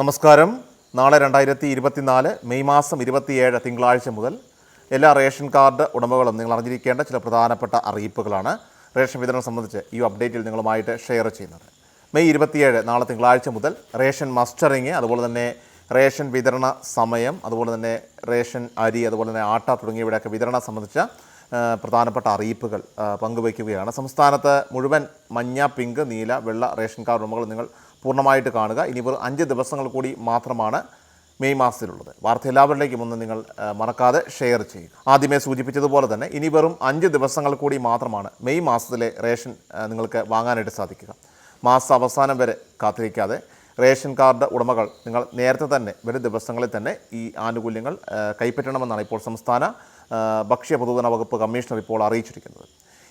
നമസ്കാരം. നാളെ രണ്ടായിരത്തി ഇരുപത്തിനാല് മെയ് മാസം ഇരുപത്തിയേഴ് തിങ്കളാഴ്ച മുതൽ എല്ലാ റേഷൻ കാർഡ് ഉടമകളും നിങ്ങൾ അറിഞ്ഞിരിക്കേണ്ട ചില പ്രധാനപ്പെട്ട അറിയിപ്പുകളാണ് റേഷൻ വിതരണം സംബന്ധിച്ച് ഈ അപ്ഡേറ്റിൽ നിങ്ങളുമായിട്ട് ഷെയർ ചെയ്യുന്നത്. മെയ് ഇരുപത്തിയേഴ് നാളെ തിങ്കളാഴ്ച മുതൽ റേഷൻ മസ്റ്ററിങ് അതുപോലെ തന്നെ റേഷൻ വിതരണ സമയം അതുപോലെ തന്നെ റേഷൻ അരി അതുപോലെ തന്നെ ആട്ട തുടങ്ങിയവയുടെയൊക്കെ വിതരണം സംബന്ധിച്ച പ്രധാനപ്പെട്ട അറിയിപ്പുകൾ പങ്കുവയ്ക്കുകയാണ്. സംസ്ഥാനത്ത് മുഴുവൻ മഞ്ഞ പിങ്ക് നീല വെള്ള റേഷൻ കാർഡ് ഉടമകൾ നിങ്ങൾ പൂർണമായിട്ട് കാണുക. ഇനി വെറും അഞ്ച് ദിവസങ്ങൾ കൂടി മാത്രമാണ് മെയ് മാസത്തിലുള്ളത്. വാർത്ത എല്ലാവരിലേക്കും ഒന്ന് നിങ്ങൾ മറക്കാതെ ഷെയർ ചെയ്യുക. ആദ്യമേ സൂചിപ്പിച്ചതുപോലെ തന്നെ ഇനി വെറും അഞ്ച് ദിവസങ്ങൾ കൂടി മാത്രമാണ് മെയ് മാസത്തിലെ റേഷൻ നിങ്ങൾക്ക് വാങ്ങാനായിട്ട് സാധിക്കുക. മാസ അവസാനം വരെ കാത്തിരിക്കാതെ റേഷൻ കാർഡ് ഉടമകൾ നിങ്ങൾ നേരത്തെ തന്നെ വരും ദിവസങ്ങളിൽ തന്നെ ഈ ആനുകൂല്യങ്ങൾ കൈപ്പറ്റണമെന്നാണ് ഇപ്പോൾ സംസ്ഥാന ഭക്ഷ്യ പൊതുജന വകുപ്പ് കമ്മീഷണർ ഇപ്പോൾ അറിയിച്ചിരിക്കുന്നത്.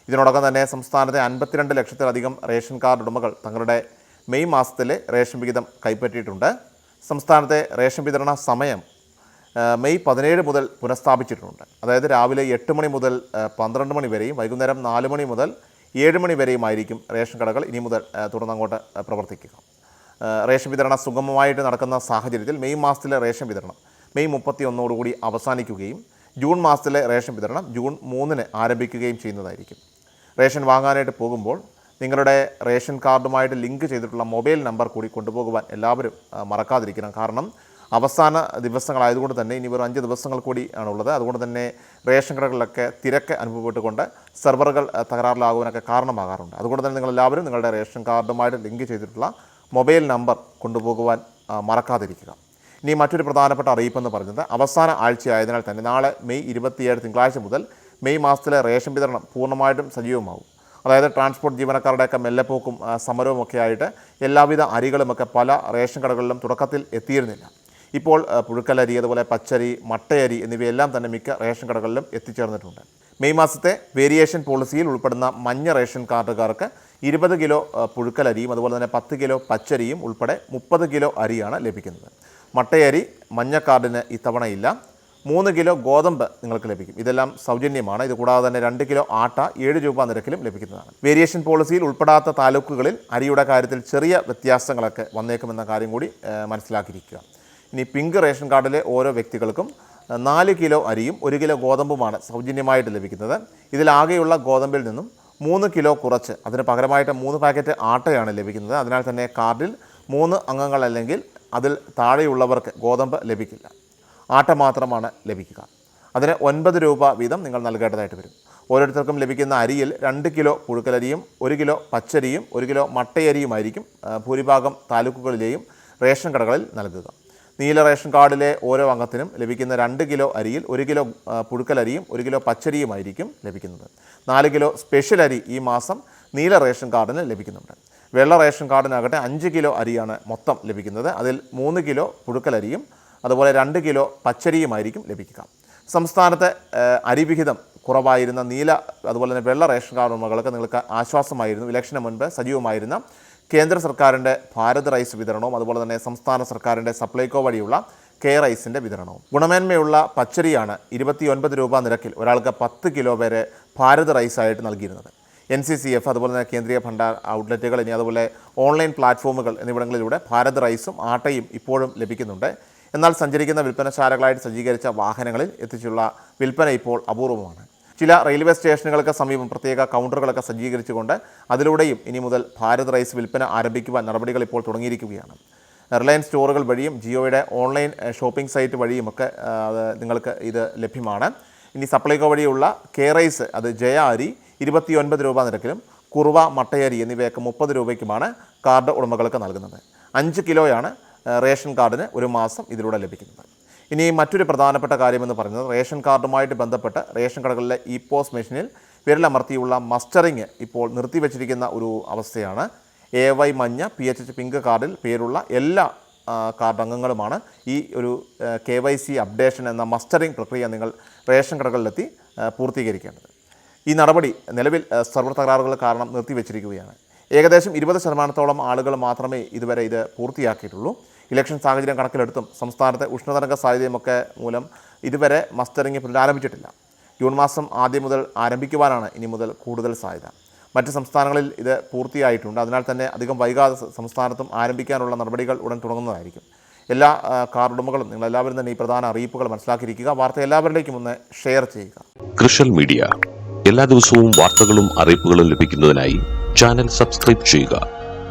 ഇതിനോടകം തന്നെ സംസ്ഥാനത്തെ അൻപത്തിരണ്ട് ലക്ഷത്തിലധികം റേഷൻ കാർഡ് ഉടമകൾ തങ്ങളുടെ മെയ് മാസത്തിലെ റേഷൻ വിഹിതം കൈപ്പറ്റിയിട്ടുണ്ട്. സംസ്ഥാനത്തെ റേഷൻ വിതരണ സമയം മെയ് പതിനേഴ് മുതൽ പുനഃസ്ഥാപിച്ചിട്ടുണ്ട്. അതായത് രാവിലെ എട്ട് മണി മുതൽ പന്ത്രണ്ട് മണി വരെയും വൈകുന്നേരം നാല് മണി മുതൽ ഏഴ് മണി വരെയുമായിരിക്കും റേഷൻ കടകൾ ഇനി മുതൽ തുടർന്നങ്ങോട്ട് പ്രവർത്തിക്കുക. റേഷൻ വിതരണം സുഗമമായിട്ട് നടക്കുന്ന സാഹചര്യത്തിൽ മെയ് മാസത്തിലെ റേഷൻ വിതരണം മെയ് മുപ്പത്തി ഒന്നോടുകൂടി അവസാനിക്കുകയും ജൂൺ മാസത്തിലെ റേഷൻ വിതരണം ജൂൺ മൂന്നിന് ആരംഭിക്കുകയും ചെയ്യുന്നതായിരിക്കും. റേഷൻ വാങ്ങാനായിട്ട് പോകുമ്പോൾ നിങ്ങളുടെ റേഷൻ കാർഡുമായിട്ട് ലിങ്ക് ചെയ്തിട്ടുള്ള മൊബൈൽ നമ്പർ കൂടി കൊണ്ടുപോകുവാൻ എല്ലാവരും മറക്കാതിരിക്കണം. കാരണം അവസാന ദിവസങ്ങളായതുകൊണ്ട് തന്നെ ഇനി വെറും അഞ്ച് ദിവസങ്ങൾ കൂടി ആണുള്ളത്. അതുകൊണ്ട് തന്നെ റേഷൻ കടകളിലൊക്കെ തിരക്ക് അനുഭവപ്പെട്ടുകൊണ്ട് സെർവറുകൾ തകരാറിലാകുവാനൊക്കെ കാരണമാകാറുണ്ട്. അതുകൊണ്ട് തന്നെ നിങ്ങളെല്ലാവരും നിങ്ങളുടെ റേഷൻ കാർഡുമായിട്ട് ലിങ്ക് ചെയ്തിട്ടുള്ള മൊബൈൽ നമ്പർ കൊണ്ടുപോകുവാൻ മറക്കാതിരിക്കുക. ഇനി മറ്റൊരു പ്രധാനപ്പെട്ട അറിയിപ്പെന്ന് പറയുന്നത് അവസാന ആഴ്ചയായതിനാൽ തന്നെ നാളെ മെയ് ഇരുപത്തിയേഴ് തിങ്കളാഴ്ച മുതൽ മെയ് മാസത്തിലെ റേഷൻ വിതരണം പൂർണമായിട്ടും സജീവമാകും. അതായത് ട്രാൻസ്പോർട്ട് ജീവനക്കാരുടെയൊക്കെ മെല്ലപ്പോക്കും ആ, സമരവുമൊക്കെ ആയിട്ട് എല്ലാവിധ അരികളുമൊക്കെ പല റേഷൻ കടകളിലും തുടക്കത്തിൽ എത്തിയിരുന്നില്ല. ഇപ്പോൾ പുഴുക്കലരി അതുപോലെ പച്ചരി മട്ടയരി എന്നിവയെല്ലാം തന്നെ മിക്ക റേഷൻ കടകളിലും എത്തിച്ചേർന്നിട്ടുണ്ട്. മെയ് മാസത്തെ വേരിയേഷൻ പോളിസിയിൽ ഉൾപ്പെടുന്ന മഞ്ഞ റേഷൻ കാർഡുകാർക്ക് ഇരുപത് കിലോ പുഴുക്കലരിയും അതുപോലെ തന്നെ പത്ത് കിലോ പച്ചരിയും ഉൾപ്പെടെ മുപ്പത് കിലോ അരിയാണ് ലഭിക്കുന്നത്. മട്ടയരി മഞ്ഞ കാർഡിന് ഇത്തവണ ഇല്ല. മൂന്ന് കിലോ ഗോതമ്പ് നിങ്ങൾക്ക് ലഭിക്കും. ഇതെല്ലാം സൗജന്യമാണ്. ഇത് കൂടാതെ തന്നെ രണ്ട് കിലോ ആട്ട ഏഴ് രൂപ നിരക്കിലും ലഭിക്കുന്നതാണ്. വേരിയേഷൻ പോളിസിയിൽ ഉൾപ്പെടാത്ത താലൂക്കുകളിൽ അരിയുടെ കാര്യത്തിൽ ചെറിയ വ്യത്യാസങ്ങളൊക്കെ വന്നേക്കുമെന്ന കാര്യം കൂടി മനസ്സിലാക്കിയിരിക്കുക. ഇനി പിങ്ക് റേഷൻ കാർഡിലെ ഓരോ വ്യക്തികൾക്കും നാല് കിലോ അരിയും ഒരു കിലോ ഗോതമ്പുമാണ് സൗജന്യമായിട്ട് ലഭിക്കുന്നത്. ഇതിലാകെയുള്ള ഗോതമ്പിൽ നിന്നും മൂന്ന് കിലോ കുറച്ച് അതിന് പകരമായിട്ട് മൂന്ന് പാക്കറ്റ് ആട്ടയാണ് ലഭിക്കുന്നത്. അതിനാൽ തന്നെ കാർഡിൽ മൂന്ന് അംഗങ്ങൾ അല്ലെങ്കിൽ അതിൽ താഴെയുള്ളവർക്ക് ഗോതമ്പ് ലഭിക്കില്ല. ആട്ട മാത്രമാണ് ലഭിക്കുക. അതിന് ഒൻപത് രൂപ വീതം നിങ്ങൾ നൽകേണ്ടതായിട്ട് വരും. ഓരോരുത്തർക്കും ലഭിക്കുന്ന അരിയിൽ രണ്ട് കിലോ പുഴുക്കലരിയും ഒരു കിലോ പച്ചരിയും ഒരു കിലോ മട്ടയരിയുമായിരിക്കും ഭൂരിഭാഗം താലൂക്കുകളിലെയും റേഷൻ കടകളിൽ നൽകുക. നീല റേഷൻ കാർഡിലെ ഓരോ അംഗത്തിനും ലഭിക്കുന്ന രണ്ട് കിലോ അരിയിൽ ഒരു കിലോ പുഴുക്കലരിയും ഒരു കിലോ പച്ചരിയുമായിരിക്കും ലഭിക്കുന്നത്. നാല് കിലോ സ്പെഷ്യൽ അരി ഈ മാസം നീല റേഷൻ കാർഡിന് ലഭിക്കുന്നുണ്ട്. വെള്ള റേഷൻ കാർഡിനാകട്ടെ അഞ്ച് കിലോ അരിയാണ് മൊത്തം ലഭിക്കുന്നത്. അതിൽ മൂന്ന് കിലോ പുഴുക്കലരിയും അതുപോലെ രണ്ട് കിലോ പച്ചരിയുമായിരിക്കും ലഭിക്കുക. സംസ്ഥാനത്തെ അരിവിഹിതം കുറവായിരുന്ന നീല അതുപോലെ തന്നെ വെള്ള റേഷൻ കാർഡ് ഉടമകൾക്ക് നിങ്ങൾക്ക് ആശ്വാസമായിരുന്നു. ഇലക്ഷന് മുൻപ് സജീവമായിരുന്ന കേന്ദ്ര സർക്കാരിന്റെ ഭാരത് റൈസ് വിതരണവും അതുപോലെ തന്നെ സംസ്ഥാന സർക്കാരിന്റെ സപ്ലൈകോ വഴിയുള്ള കെ റൈസിന്റെ വിതരണവും. ഗുണമേന്മയുള്ള പച്ചരിയാണ് ഇരുപത്തിയൊൻപത് രൂപ നിരക്കിൽ ഒരാൾക്ക് പത്ത് കിലോ വരെ ഭാരത് റൈസായിട്ട് നൽകിയിരുന്നത്. എൻ സി സി എഫ് അതുപോലെ തന്നെ കേന്ദ്രീയ ഭണ്ഡാർ ഔട്ട്ലെറ്റുകൾ ഇനി അതുപോലെ ഓൺലൈൻ പ്ലാറ്റ്ഫോമുകൾ എന്നിവിടങ്ങളിലൂടെ ഭാരത് റൈസും ആട്ടയും ഇപ്പോഴും ലഭിക്കുന്നുണ്ട്. എന്നാൽ സഞ്ചരിക്കുന്ന വിൽപ്പനശാലകളായിട്ട് സജ്ജീകരിച്ച വാഹനങ്ങളിൽ എത്തിച്ചുള്ള വിൽപ്പന ഇപ്പോൾ അപൂർവമാണ്. ചില റെയിൽവേ സ്റ്റേഷനുകൾക്ക് സമീപം പ്രത്യേക കൗണ്ടറുകളൊക്കെ സജ്ജീകരിച്ചുകൊണ്ട് അതിലൂടെയും ഇനി മുതൽ ഭാരത് റൈസ് വിൽപ്പന ആരംഭിക്കുവാൻ നടപടികൾ ഇപ്പോൾ തുടങ്ങിയിരിക്കുകയാണ്. റിലയൻസ് സ്റ്റോറുകൾ വഴിയും ജിയോയുടെ ഓൺലൈൻ ഷോപ്പിംഗ് സൈറ്റ് വഴിയുമൊക്കെ നിങ്ങൾക്ക് ഇത് ലഭ്യമാണ്. ഇനി സപ്ലൈകോ വഴിയുള്ള കെ റൈസ് അത് ജയ അരി ഇരുപത്തിയൊൻപത് രൂപ നിരക്കിലും കുറുവ മട്ടയരി എന്നിവയൊക്കെ മുപ്പത് രൂപയ്ക്കുമാണ് കാർഡ് ഉടമകൾക്ക് നൽകുന്നത്. അഞ്ച് കിലോയാണ് റേഷൻ കാർഡിന് ഒരു മാസം ഇതിലൂടെ ലഭിക്കുന്നത് ഇനി മറ്റൊരു പ്രധാനപ്പെട്ട കാര്യമെന്ന് പറയുന്നത് റേഷൻ കാർഡുമായിട്ട് ബന്ധപ്പെട്ട് റേഷൻ കടകളിലെ ഇ പോസ് മെഷീനിൽ വിരലമർത്തിയുള്ള മസ്റ്ററിങ് ഇപ്പോൾ നിർത്തിവെച്ചിരിക്കുന്ന ഒരു അവസ്ഥയാണ്. എ വൈ മഞ്ഞ പി എച്ച് എച്ച് പിങ്ക് കാർഡിൽ പേരുള്ള എല്ലാ കാർഡ് അംഗങ്ങളുമാണ് ഈ ഒരു കെ വൈ സി അപ്ഡേഷൻ എന്ന മസ്റ്ററിംഗ് പ്രക്രിയ നിങ്ങൾ റേഷൻ കടകളിലെത്തി പൂർത്തീകരിക്കേണ്ടത്. ഈ നടപടി നിലവിൽ സർവർ തകരാറുകൾ കാരണം നിർത്തിവെച്ചിരിക്കുകയാണ്. ഏകദേശം ഇരുപത് ശതമാനത്തോളം ആളുകൾ മാത്രമേ ഇതുവരെ ഇത് പൂർത്തിയാക്കിയിട്ടുള്ളൂ. ഇലക്ഷൻ സാഹചര്യം കണക്കിലെടുത്തും സംസ്ഥാനത്തെ ഉഷ്ണതരംഗ സാഹചര്യമൊക്കെ മൂലം ഇതുവരെ മസ്റ്ററിംഗ് പുനരാരംഭിച്ചിട്ടില്ല ജൂൺ മാസം ആദ്യം മുതൽ ആരംഭിക്കുവാനാണ് ഇനി മുതൽ കൂടുതൽ സാധ്യത. മറ്റ് സംസ്ഥാനങ്ങളിൽ ഇത് പൂർത്തിയായിട്ടുണ്ട്. അതിനാൽ തന്നെ അധികം വൈകാതെ സംസ്ഥാനത്തും ആരംഭിക്കാനുള്ള നടപടികൾ ഉടൻ തുടങ്ങുന്നതായിരിക്കും. എല്ലാ കാർ ഉടമകളും നിങ്ങൾ എല്ലാവരും തന്നെ ഈ പ്രധാന അറിയിപ്പുകൾ മനസ്സിലാക്കിയിരിക്കുക. വാർത്ത എല്ലാവരിലേക്കും ഒന്ന് ഷെയർ ചെയ്യുക. കൃഷൽ മീഡിയ. എല്ലാ ദിവസവും വാർത്തകളും അറിയിപ്പുകളും ലഭിക്കുന്നതിനായി ചാനൽ സബ്സ്ക്രൈബ് ചെയ്യുക.